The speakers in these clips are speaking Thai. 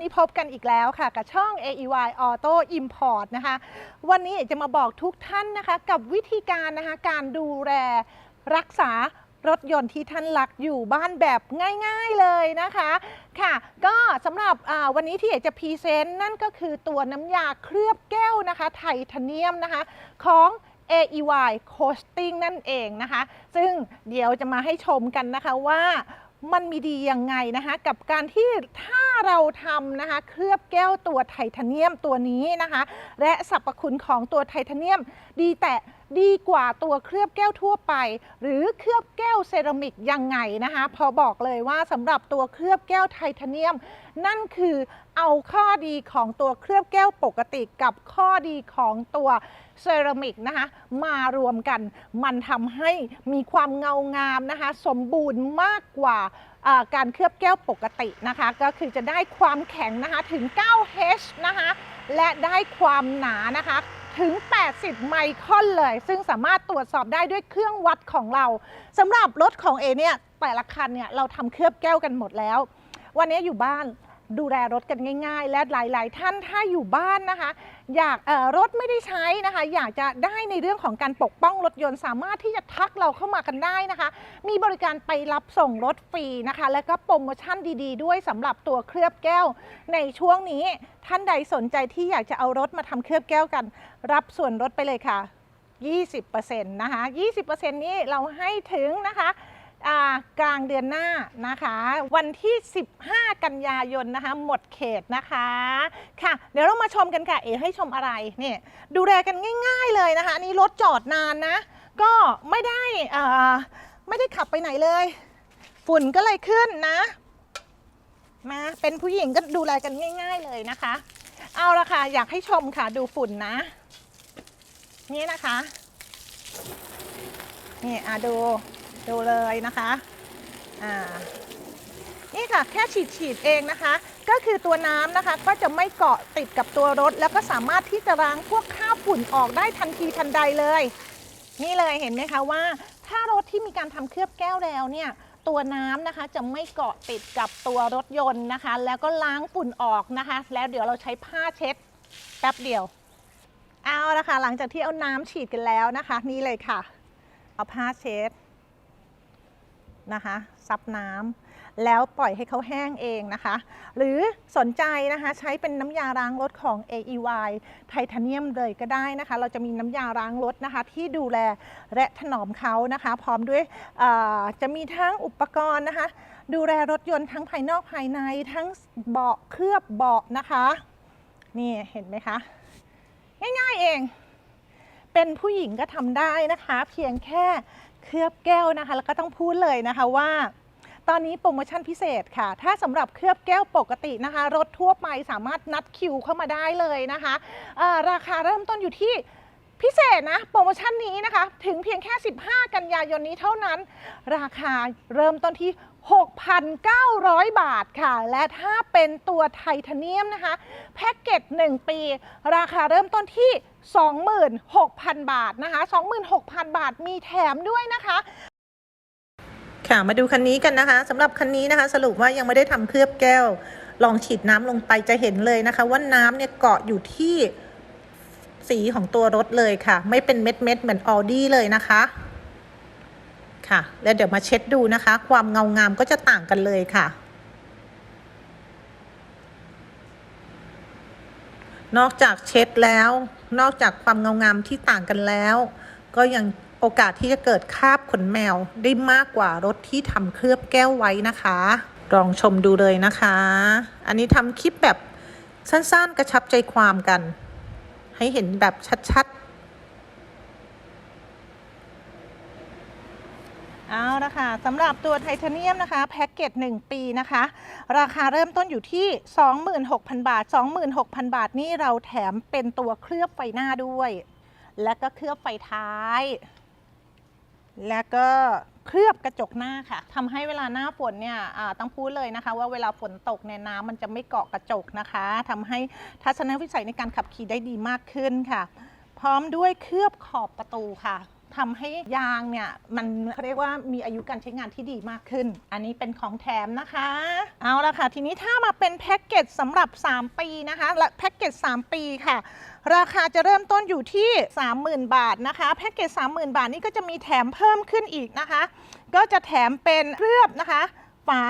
นี้พบกันอีกแล้วค่ะ กับช่อง AEY Auto Import นะคะ วันนี้จะมาบอกทุกท่านนะคะ กับวิธีการนะคะการดูแลรักษารถยนต์ที่ท่านรักอยู่บ้านแบบง่ายๆเลยนะคะค่ะ ก็สำหรับวันนี้ที่อยากจะพรีเซนต์นั่นก็คือตัวน้ำยาเคลือบแก้วนะคะ ไทเทเนียมนะคะของ AEY Coasting นั่นเองนะคะ ซึ่งเดี๋ยวจะมาให้ชมกันนะคะว่า มันมีดียังไงนะคะกับการที่ถ้าเราทำนะคะเคลือบแก้วตัวไทเทเนียมตัวนี้นะคะและสรรพคุณของตัวไทเทเนียม ดีแต่ดีกว่าตัวเคลือบแก้วทั่วไป หรือเคลือบแก้วเซรามิกยังไงนะคะพอบอกเลยว่าสำหรับตัวเคลือบแก้วไทเทเนียม นั่นคือเอาข้อดีของตัวเคลือบแก้วปกติกับข้อดีของตัว เซรามิกนะคะมารวมกันมันทำให้มีความเงางามนะคะ สมบูรณ์มากกว่าการเคลือบแก้วปกตินะคะ ก็คือจะได้ความแข็งนะคะถึง 9H นะคะและได้ความหนานะคะถึง 80 ไมครอนเลย ซึ่งสามารถตรวจสอบได้ด้วยเครื่องวัดของเราสำหรับรถของเอเนี่ยแต่ละคันเนี่ยเราทำเคลือบแก้วกันหมดแล้ว วันนี้อยู่บ้าน ดูแลรถกันง่าย ๆ และหลาย ๆ ท่านถ้าอยู่บ้านนะคะ อยากรถไม่ได้ใช้นะคะ อยากจะได้ในเรื่องของการปกป้องรถยนต์สามารถที่จะทักเราเข้ามากันได้นะคะ มีบริการไปรับส่งรถฟรีนะคะ และก็โปรโมชั่นดี ๆ ด้วยสำหรับตัวเคลือบแก้ว ในช่วงนี้ท่านใดสนใจที่อยากจะเอารถมาทำเคลือบแก้วกัน รับส่วนลดไปเลยค่ะ 20%นะคะ 20%นี้เราให้ถึงนะคะ กลางเดือนหน้านะคะ วันที่ 15 กันยายนนะคะ หมดเขตนะคะค่ะ เดี๋ยวเรามาชมกันค่ะ เอ๋ให้ชมอะไรเนี่ยดูแลกันง่าย ๆเลยนะคะอันนี่รถจอดนานนะ ก็ไม่ได้อ่าไม่ได้ขับไปไหนเลย ฝุ่นก็เลยขึ้นนะมาเป็นผู้หญิงก็ดูแลกันง่าย ๆเลยนะคะ เอาละค่ะ อยากให้ชมค่ะดูฝุ่นนะ นี่นะคะ นี่อะดู ดูเลยนะคะอ่านี่ค่ะแค่ฉีดฉีดๆเองนะคะ ก็คือตัวน้ำนะคะก็จะไม่เกาะติดกับตัวรถ แล้วก็สามารถที่จะล้างพวกคราบฝุ่นออกได้ทันทีทันใดเลย นี่เลยเห็นไหมคะว่า ถ้ารถที่มีการทำเคลือบแก้วแล้วเนี่ยตัวน้ำนะคะจะไม่เกาะติดกับตัวรถยนต์นะคะ แล้วก็ล้างฝุ่นออกนะคะ แล้วเดี๋ยวเราใช้ผ้าเช็ดแป๊บเดียว เอาละค่ะหลังจากที่เอาน้ำฉีดกันแล้วนะคะ นี่เลยค่ะ เอาผ้าเช็ด นะคะซับน้ำแล้วปล่อยให้เขาแห้งเองนะคะ หรือสนใจนะคะใช้เป็นน้ำยาล้างรถของ AEY ไทเทเนียมเลยก็ได้นะคะ เราจะมีน้ำยาล้างรถนะคะ ที่ดูแลและถนอมเขานะคะ พร้อมด้วยจะมีทั้งอุปกรณ์นะคะ ดูแลรถยนต์ทั้งภายนอกภายในทั้งเบาะเคลือบเบาะนะคะ นี่เห็นไหมคะ ง่ายๆเอง เป็นผู้หญิงก็ทำได้นะคะ เพียงแค่ เคลือบแก้วนะคะแล้วก็ต้องพูดเลยนะคะว่า ตอนนี้โปรโมชั่นพิเศษค่ะ ถ้าสำหรับเคลือบแก้วปกตินะคะรถทั่วไปสามารถนัดคิวเข้ามาได้เลยนะคะเอ่อราคาเริ่มต้นอยู่ที่พิเศษนะโปรโมชั่นนี้นะคะ ถึงเพียงแค่ 15 กันยายนนี้เท่านั้น ราคาเริ่มต้นที่ 6,900 บาทค่ะ และถ้าเป็นตัวไทเทเนียมนะคะ แพ็กเกจ1 ปี ราคาเริ่มต้นที่ 26,000 บาทนะคะ 26,000 บาทมีแถมด้วยนะคะค่ะมาดูคันนี้กันนะคะสำหรับคันนี้นะคะ สรุปว่ายังไม่ได้ทำเคลือบแก้ว ลองฉีดน้ำลงไปจะเห็นเลยนะคะ ว่าน้ำเนี่ยเกาะอยู่ที่สีของตัวรถเลยค่ะ ไม่เป็นเม็ดเม็ดเหมือนออดี้เลยนะคะค่ะ แล้วเดี๋ยวมาเช็ดดูนะคะ ความเงางามก็จะต่างกันเลยค่ะ นอกจากเช็ดแล้ว นอกจากความเงางามที่ต่างกันแล้ว ก็ยังโอกาสที่จะเกิดคราบขนแมวได้มากกว่ารถที่ทำเคลือบแก้วไว้นะคะ ลองชมดูเลยนะคะ อันนี้ทำคลิปแบบสั้นๆกระชับใจความกัน ให้เห็นแบบชัดๆ เอาละค่ะ สำหรับตัวไทเทเนียมนะคะ แพ็กเกจ 1 ปีนะคะ ราคาเริ่มต้นอยู่ที่ 26,000 บาท 26,000 บาทนี่เราแถมเป็นตัวเคลือบไฟหน้าด้วย และก็เคลือบไฟท้าย และก็เคลือบกระจกหน้าค่ะทำให้เวลาหน้าฝนเนี่ยต้องพูดเลยนะคะ ว่าเวลาฝนตกเนี่ยน้ำมันจะไม่เกาะกระจกนะคะทำให้ทัศนวิสัยในการขับขี่ได้ดีมากขึ้นค่ะ พร้อมด้วยเคลือบขอบประตูค่ะ ทำให้ยางเนี่ยมันเขาเรียกว่ามีอายุการใช้งานที่ดีมากขึ้น อันนี้เป็นของแถมนะคะ เอาละค่ะ ทีนี้ถ้ามาเป็นแพ็กเกจสำหรับ 3 ปีนะคะ และแพ็กเกจ3 ปีค่ะ ราคาจะเริ่มต้นอยู่ที่ 30,000 บาทนะคะ แพ็กเกจ30,000 บาทนี่ก็จะมีแถมเพิ่มขึ้นอีกนะคะ ก็จะแถมเป็นเคลือบนะคะ ฝา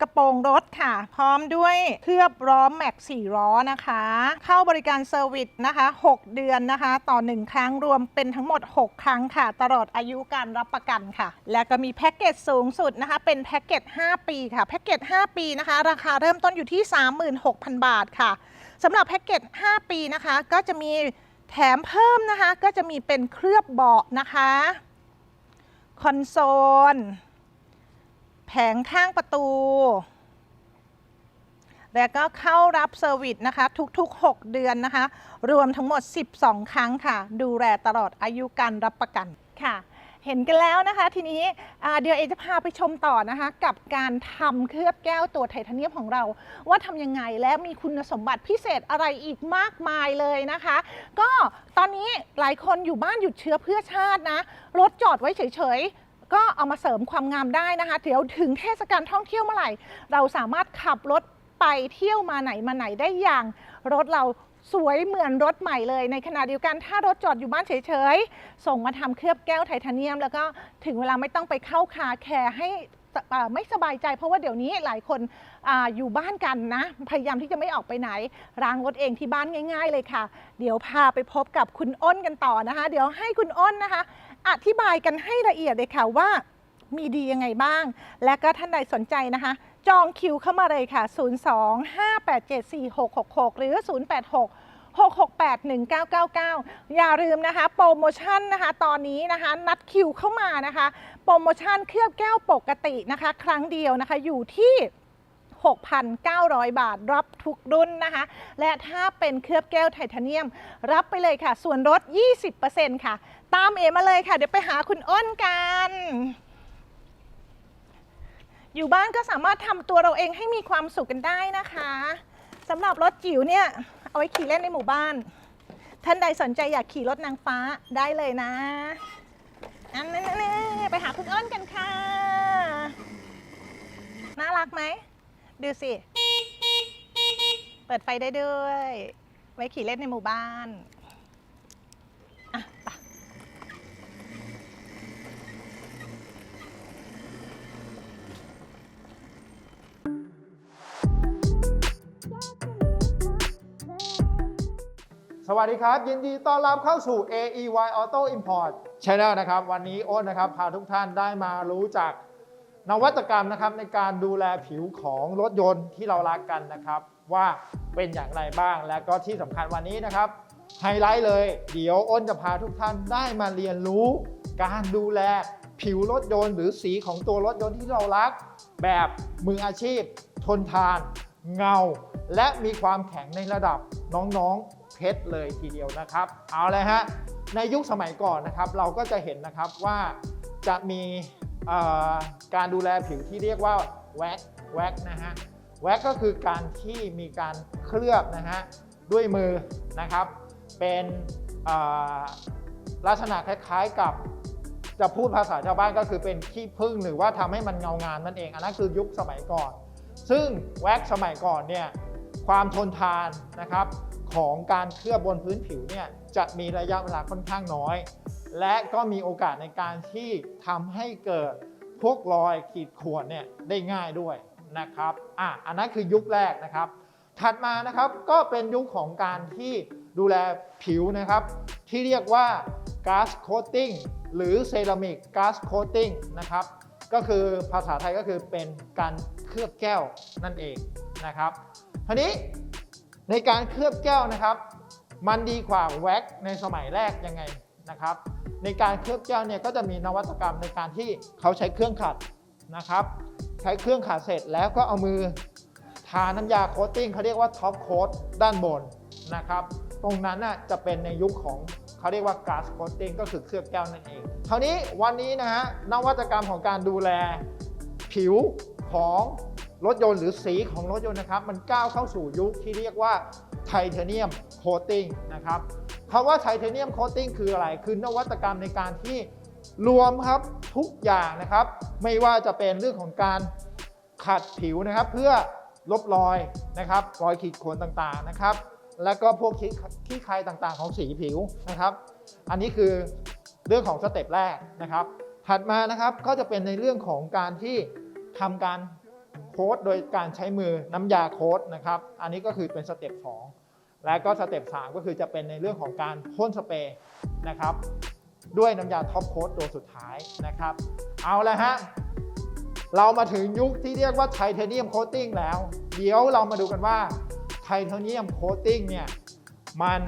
กระโปรงรถค่ะ พร้อมด้วยเคลือบล้อแม็ก4ล้อนะคะ เข้าบริการเซอร์วิสนะคะ 6 เดือนนะคะ ต่อ 1 ครั้งรวมเป็นทั้งหมด 6 ครั้งค่ะ ตลอดอายุการรับประกันค่ะ และก็มีแพ็กเกจสูงสุดนะคะ เป็นแพ็กเกจ 5 ปีค่ะ แพ็กเกจ 5 ปีนะคะ ราคาเริ่มต้นอยู่ที่ 36,000 บาทค่ะสำหรับแพ็กเกจ 5 ปีนะคะ ก็จะมีแถมเพิ่มนะคะ ก็จะมีเป็นเคลือบเบาะนะคะ คอนโซล แผงข้างประตู แล้วก็เข้ารับเซอร์วิสนะคะ ทุกๆ 6 เดือนนะคะ รวมทั้งหมด 12 ครั้งค่ะ ดูแลตลอดอายุการรับประกันค่ะเห็นกันแล้วนะคะทีนี้เดี๋ยวเอจะพาไปชมต่อนะคะกับการทำเคลือบแก้วตัวไทเทเนียมของเรา ว่าทำยังไงและมีคุณสมบัติพิเศษอะไรอีกมากมายเลยนะคะ ก็ตอนนี้หลายคนอยู่บ้านหยุดเชื้อเพื่อชาตินะรถจอดไว้เฉยๆ ก็เอามาเสริมความงามได้นะคะ เดี๋ยวถึงเทศกาลท่องเที่ยวเมื่อไหร่ เราสามารถขับรถไปเที่ยวมาไหนมาไหนได้อย่าง รถเราสวยเหมือนรถใหม่เลย ในขณะเดียวกันถ้ารถจอดอยู่บ้านเฉยๆ ส่งมาทำเคลือบแก้วไทเทเนียม แล้วก็ถึงเวลาไม่ต้องไปเข้าคาแคร์ให้ไม่สบายใจ เพราะว่าเดี๋ยวนี้หลายคนออยู่บ้านกันนะ พยายามที่จะไม่ออกไปไหนล้างรถเองที่บ้านง่าย ๆ เลยค่ะ เดี๋ยวพาไปพบกับคุณอ้นกันต่อนะคะ เดี๋ยวให้คุณอ้นนะคะ อธิบายกันให้ละเอียดเลยค่ะว่ามีดียังไงบ้าง และก็ท่านใดสนใจนะคะ จองคิวเข้ามาเลยค่ะ 02-587-4666 หรือ 086 668 1999 อย่าลืมนะคะ โปรโมชั่นนะคะ ตอนนี้นะคะ นัดคิวเข้ามานะคะ โปรโมชั่นเคลือบแก้วปกตินะคะ ครั้งเดียวนะคะอยู่ที่ 6,900 บาท รับทุกรุ่นนะคะ และถ้าเป็นเคลือบแก้วไทเทเนียม รับไปเลยค่ะ ส่วนลด 20%ค่ะ ตามเอมาเลยค่ะ เดี๋ยวไปหาคุณอ้นกัน อยู่บ้านก็สามารถทำตัวเราเองให้มีความสุขกันได้นะคะสำหรับรถจิ๋วเนี่ย เอาไว้ขี่เล่นในหมู่บ้าน ท่านใดสนใจอยากขี่รถนางฟ้าได้เลยนะอันนั้นๆไปหาคุณอ้นกันค่ะ น่ารักไหม ดูสิ เปิดไฟได้ด้วย ไว้ขี่เล่นในหมู่บ้านอะไปสวัสดีครับ ยินดีต้อนรับเข้าสู่ AEY Auto Import Channel นะครับ วันนี้โอ้นนะครับ พาทุกท่านได้มารู้จัก นวัตกรรมนะครับในการดูแลผิวของรถยนต์ที่เรารักกันนะครับ ว่าเป็นอย่างไรบ้างและก็ที่สำคัญวันนี้นะครับไฮไลท์เลย เดี๋ยวอ้นจะพาทุกท่านได้มาเรียนรู้ การดูแลผิวรถยนต์หรือสีของตัวรถยนต์ที่เรารัก แบบมืออาชีพ ทนทาน เงา และมีความแข็งในระดับน้องๆเพชรเลยทีเดียวนะครับ เอาเลยฮะในยุคสมัยก่อนนะครับ เราก็จะเห็นนะครับว่าจะมี การดูแลผิวที่เรียกว่าแว็กแว็กนะฮะแว็กก็คือการที่มีการเคลือบนะฮะด้วยมือนะครับ เป็นลักษณะคล้ายๆกับจะพูดภาษาชาวบ้านก็คือเป็นขี้ผึ้งหรือว่าทำให้มันเงางามนั่นเอง อันนั้นคือยุคสมัยก่อน ซึ่งแว็กสมัยก่อนเนี่ยความทนทานนะครับของการเคลือบบนพื้นผิวเนี่ยจะมีระยะเวลาค่อนข้างน้อย และก็มีโอกาสในการที่ทำให้เกิดพวกรอยขีดข่วนเนี่ยได้ง่ายด้วยนะครับอะอันนั้นคือยุคแรกนะครับ ถัดมานะครับก็เป็นยุคของการที่ดูแลผิวนะครับ ที่เรียกว่า gas coating หรือเซรามิก gas coating นะครับ ก็คือภาษาไทยก็คือเป็นการเคลือบแก้วนั่นเองนะครับทีนี้ในการเคลือบแก้วนะครับ มันดีกว่าแว็กซ์ในสมัยแรกยังไงนะครับ ในการเคลือบแก้วเนี่ยก็จะมีนวัตกรรมในการที่เขาใช้เครื่องขัดนะครับ ใช้เครื่องขัดเสร็จแล้วก็เอามือทาน้ำยาโคตติ้งเขาเรียกว่าท็อปโค้ดด้านบนนะครับ ตรงนั้นน่ะจะเป็นในยุคของเขาเรียกว่ากาซโคตติ้งก็คือเคลือบแก้วนั่นเองคราวนี้วันนี้นะฮะนวัตกรรมของการดูแลผิวของรถยนต์หรือสีของรถยนต์นะครับ มันก้าวเข้าสู่ยุคที่เรียกว่าไทเทเนียมโคตติ้งนะครับ คำว่าไทเทเนียมโคตติ้งคืออะไร คือนวัตกรรมในการที่รวมครับทุกอย่างนะครับ ไม่ว่าจะเป็นเรื่องของการขัดผิวนะครับ เพื่อลบรอยนะครับ รอยขีดข่วนต่างๆนะครับ แล้วก็พวกขี้ขี้ใครต่างๆของสีผิวนะครับ อันนี้คือเรื่องของสเต็ปแรกนะครับ ถัดมานะครับก็จะเป็นในเรื่องของการที่ทำการโค้ดโดยการใช้มือน้ำยาโค้ดนะครับ อันนี้ก็คือเป็นสเต็ป2 และก็สเต็ป3ก็คือจะเป็นในเรื่องของการพ่นสเปรย์นะครับ ด้วยน้ำยาท็อปโค้ดตัวสุดท้ายนะครับ เอาละฮะ เรามาถึงยุคที่เรียกว่าไทเทเนียมโคตติ้งแล้ว เดี๋ยวเรามาดูกันว่าไทเทเนียมโคตติ้งเนี่ยมัน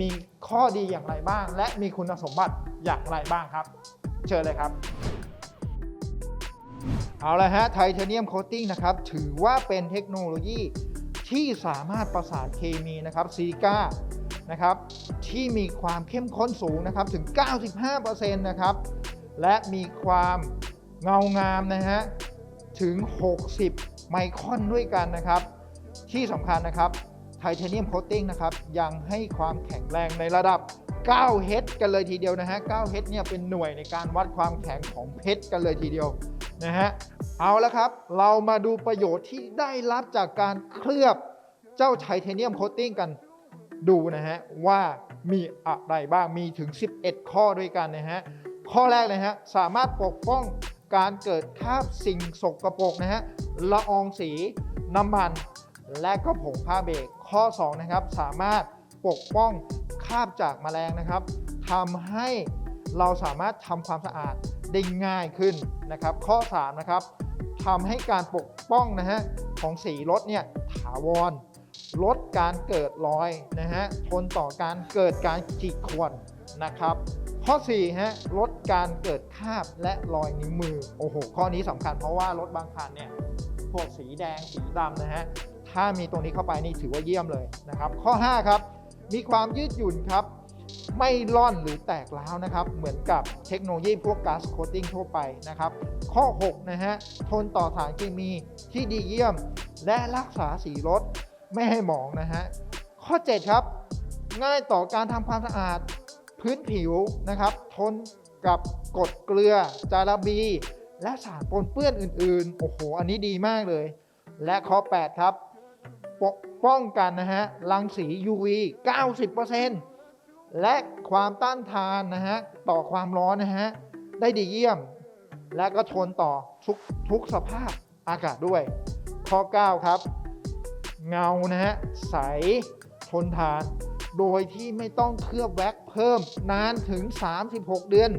มีข้อดีอย่างไรบ้าง และมีคุณสมบัติอย่างไรบ้างครับ เชิญเลยครับ เอาละฮะไทเทเนียมโคตติ้งนะครับ ถือว่าเป็นเทคโนโลยี ที่สามารถประสานเคมีนะครับซิลิก้านะครับที่มีความเข้มข้นสูงนะครับถึง 95%นะครับและมีความเงางามนะฮะถึง 60 ไมครอนด้วยกันนะครับ ที่สำคัญนะครับไทเทเนียมโคตติ้งนะครับยังให้ความแข็งแรงในระดับ9เฮดกันเลยทีเดียวนะฮะ9เฮดเนี่ยเป็นหน่วยในการวัดความแข็งของเพชรกันเลยทีเดียวนะฮะ เอาละครับ เรามาดูประโยชน์ที่ได้รับจากการเคลือบเจ้าไทเทเนียมโคตติ้งกันดูนะฮะ ว่ามีอะไรบ้างมีถึง 11 ข้อด้วยกันนะฮะ ข้อแรกเลยฮะ สามารถปกป้องการเกิดคราบสิ่งสกปรกนะฮะละอองสีน้ำมัน และก็ผงผ้าเบรกข้อ 2 นะครับ สามารถปกป้องคราบจากแมลงนะครับทำให้ เราสามารถทำความสะอาดได้ง่ายขึ้นนะครับ ข้อ3นะครับทำให้การปกป้องนะฮะของสีรถเนี่ยถาวร ลดการเกิดรอยนะฮะทนต่อการเกิดการขีดข่วนนะครับ ข้อ4ฮะลดการเกิดคราบและรอยนิ้วมือโอ้โหข้อนี้สำคัญเพราะว่ารถบางคันเนี่ยพวกสีแดงสีดำนะฮะถ้ามีตรงนี้เข้าไปนี่ถือว่าเยี่ยมเลยนะครับ ข้อ 5 ครับ มีความยืดหยุ่นครับ ไม่ร่อนหรือแตกร้าวนะครับ เหมือนกับเทคโนโลยีพวกก๊าซโคตติ้งทั่วไปนะครับ ข้อ 6 นะฮะ ทนต่อสารเคมีที่ดีเยี่ยม และรักษาสีรถไม่ให้หมองนะฮะ ข้อ 7 ครับ ง่ายต่อการทำความสะอาดพื้นผิวนะครับ ทนกับกรดเกลือ จาระบี และสารปนเปื้อนอื่น ๆ โอ้โห อันนี้ดีมากเลย และข้อ 8 ครับปกป้องกันนะฮะรังสี UV 90% และความต้านทานนะฮะต่อความร้อนนะฮะได้ดีเยี่ยม และก็ทนต่อทุกทุกสภาพอากาศด้วย ข้อ 9 ครับ เงานะฮะใสทนทาน โดยที่ไม่ต้องเคลือบแว็กซ์เพิ่มนานถึง 36 เดือน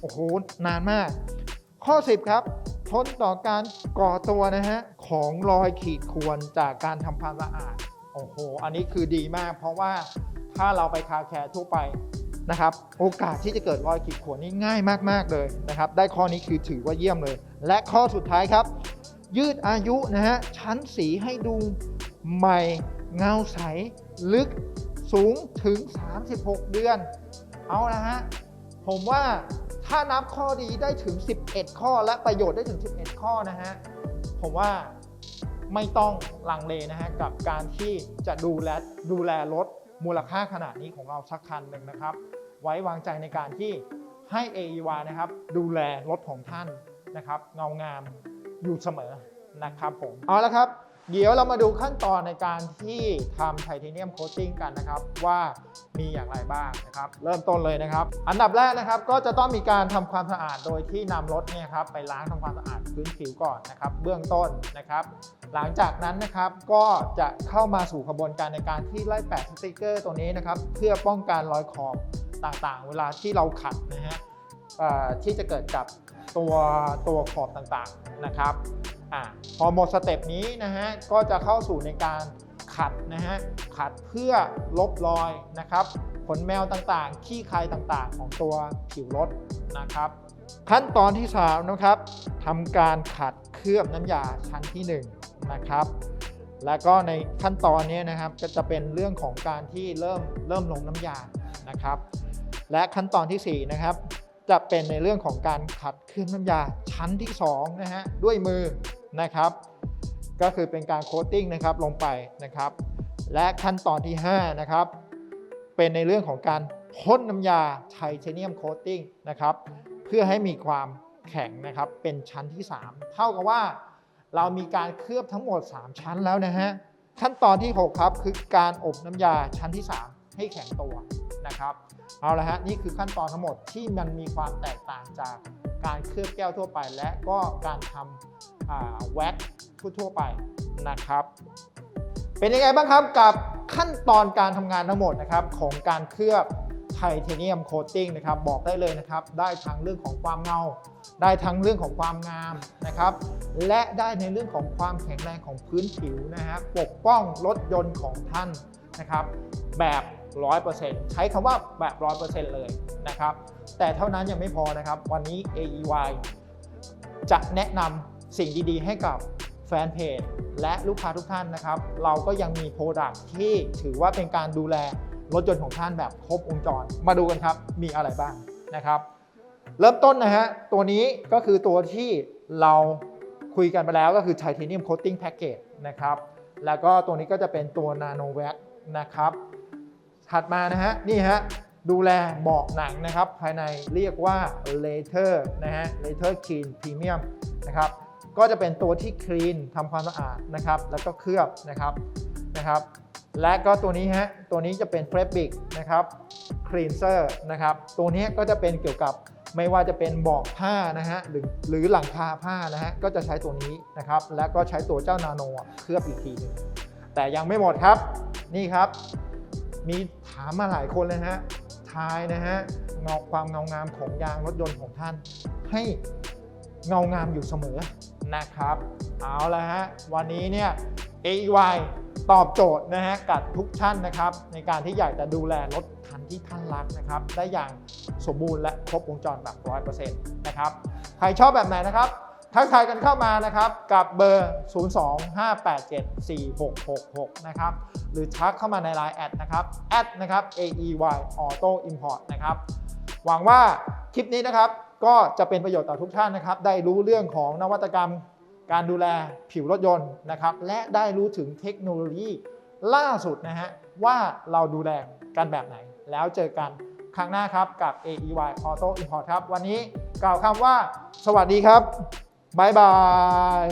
โอ้โห นานมาก ข้อ 10 ครับ ทนต่อการก่อตัวนะฮะของรอยขีดข่วนจากการทำความสะอาด โอ้โห อันนี้คือดีมากเพราะว่า ถ้าเราไปคาแคร์ทั่วไปนะครับ โอกาสที่จะเกิดรอยขีดข่วนนี่ง่ายมาก ๆ เลยนะครับ ได้ข้อนี้คือถือว่าเยี่ยมเลย และข้อสุดท้ายครับ ยืดอายุนะฮะ ชั้นสีให้ดูใหม่เงาใส ลึกสูงถึง 36 เดือน เอาละฮะ ผมว่าถ้านับข้อดีได้ถึง 11 ข้อและประโยชน์ได้ถึง 11 ข้อนะฮะ ผมว่าไม่ต้องลังเลนะฮะกับการที่จะดูแลดูแลรถ มูลค่าขนาดนี้ของเราสักคันหนึ่งนะครับ ไว้วางใจในการที่ให้ AEY นะครับ ดูแลรถของท่านนะครับเงางามอยู่เสมอนะครับผมเอาละครับ เดี๋ยวเรามาดูขั้นตอนในการที่ทำไทเทเนียมโคตติ้งกันนะครับ ว่ามีอย่างไรบ้างนะครับ เริ่มต้นเลยนะครับ อันดับแรกนะครับก็จะต้องมีการทำความสะอาดโดยที่นำรถเนี่ยครับไปล้างทำความสะอาดพื้นผิวก่อนนะครับ เบื้องต้นนะครับ หลังจากนั้นนะครับก็จะเข้ามาสู่กระบวนการในการที่ไล่แปะสติกเกอร์ตัวนี้นะครับเพื่อป้องกันรอยขอบต่างๆ เวลาที่เราขัดนะฮะที่จะเกิดกับตัวตัวขอบต่างๆนะครับอพอหมดสเต็ปนี้นะฮะก็จะเข้าสู่ในการขัดนะฮะขัดเพื่อลบรอยนะครับขนแมวต่างๆ ขี้ใครต่างๆ ของตัวผิวรถนะครับ ขั้นตอนที่ 3 นะครับทำการขัดเคลือบน้ำยาชั้นที่ 1 นะครับ แล้วก็ในขั้นตอนนี้นะครับก็จะเป็นเรื่องของการที่เริ่มเริ่มลงน้ำยานะครับ และขั้นตอนทีสี่4นะครับจะเป็นในเรื่องของการขัดเคลือบน้ำยาชั้นที่2นะฮะด้วยมือนะครับ ก็คือเป็นการโคตติ้งนะครับลงไปนะครับ และขั้นตอนที่5นะครับเป็นในเรื่องของการพ่นน้ำยาไทเทเนียมโคตติ้งนะครับ เพื่อให้มีความแข็งนะครับ เป็นชั้นที่ 3 เท่ากับว่า เรามีการเคลือบทั้งหมด 3 ชั้นแล้วนะฮะ ขั้นตอนที่ 6 ครับ คือการอบน้ำยาชั้นที่ 3 ให้แข็งตัวนะครับ เอาละฮะ นี่คือขั้นตอนทั้งหมดที่มันมีความแตกต่างจากการเคลือบแก้วทั่วไป และก็การทำแว็กซ์ทั่วไปนะครับ เป็นยังไงบ้างครับกับขั้นตอนการทำงานทั้งหมดนะครับของการเคลือบ ไทเทเนียมโคตติ้งนะครับบอกได้เลยนะครับ ได้ทั้งเรื่องของความเงา ได้ทั้งเรื่องของความงามนะครับ และได้ในเรื่องของความแข็งแรงของพื้นผิวนะฮะปกป้องรถยนต์ของท่านนะครับ แบบ 100%ใช้คำว่าแบบ 100%เลยนะครับ แต่เท่านั้นยังไม่พอนะครับ วันนี้ AEY จะแนะนำสิ่งดีๆ ให้กับแฟนเพจและลูกค้าทุกท่านนะครับ เราก็ยังมีโปรดักที่ถือว่าเป็นการดูแล รถยนต์ของท่านแบบครบวงจร มาดูกันครับมีอะไรบ้างนะครับ เริ่มต้นนะฮะตัวนี้ก็คือตัวที่เราคุยกันไปแล้วก็คือ Titanium Coating Package นะครับ แล้วก็ตัวนี้ก็จะเป็นตัว Nano Wax นะครับ ถัดมานะฮะนี่ฮะดูแลเบาะหนังนะครับ ภายในเรียกว่า Leather นะฮะ Leather Clean Premium นะครับก็จะเป็นตัวที่คลีนทำความสะอาดนะครับ แล้วก็เคลือบนะครับนะครับ และก็ตัวนี้ฮะ ตัวนี้จะเป็น Fabric นะครับ Cleanser นะครับ ตัวนี้ก็จะเป็นเกี่ยวกับไม่ว่าจะเป็นบอกผ้านะฮะหรือหรือหลังคาผ้านะฮะก็จะใช้ตัวนี้นะครับ แล้วก็ใช้ตัวเจ้านาโนเคลือบอีกทีหนึ่งแต่ยังไม่หมดครับ นี่ครับ มีถามมาหลายคนเลยฮะทายนะฮะเงาความเงางามของยางรถยนต์ของท่าน ให้ เงางามอยู่เสมอนะครับ เอาละฮะวันนี้เนี่ย AEY ตอบโจทย์นะฮะกับทุกท่านนะครับ ในการที่อยากจะดูแลรถคันที่ท่านรักนะครับ ได้อย่างสมบูรณ์และครบวงจรแบบ100%นะครับ ใครชอบแบบไหนนะครับทักทายกันเข้ามานะครับกับเบอร์ 025874666 นะครับ หรือทักเข้ามาใน Line แอดนะครับแอดนะครับ AEY Auto Import นะครับ หวังว่าคลิปนี้นะครับ ก็จะเป็นประโยชน์ต่อทุกท่านนะครับ ได้รู้เรื่องของนวัตกรรมการดูแลผิวรถยนต์นะครับ และได้รู้ถึงเทคโนโลยีล่าสุดนะฮะว่าเราดูแลกันแบบไหน แล้วเจอกันครั้งหน้าครับกับ AEY Auto Import ครับ วันนี้กล่าวคำว่า สวัสดีครับ บ๊ายบาย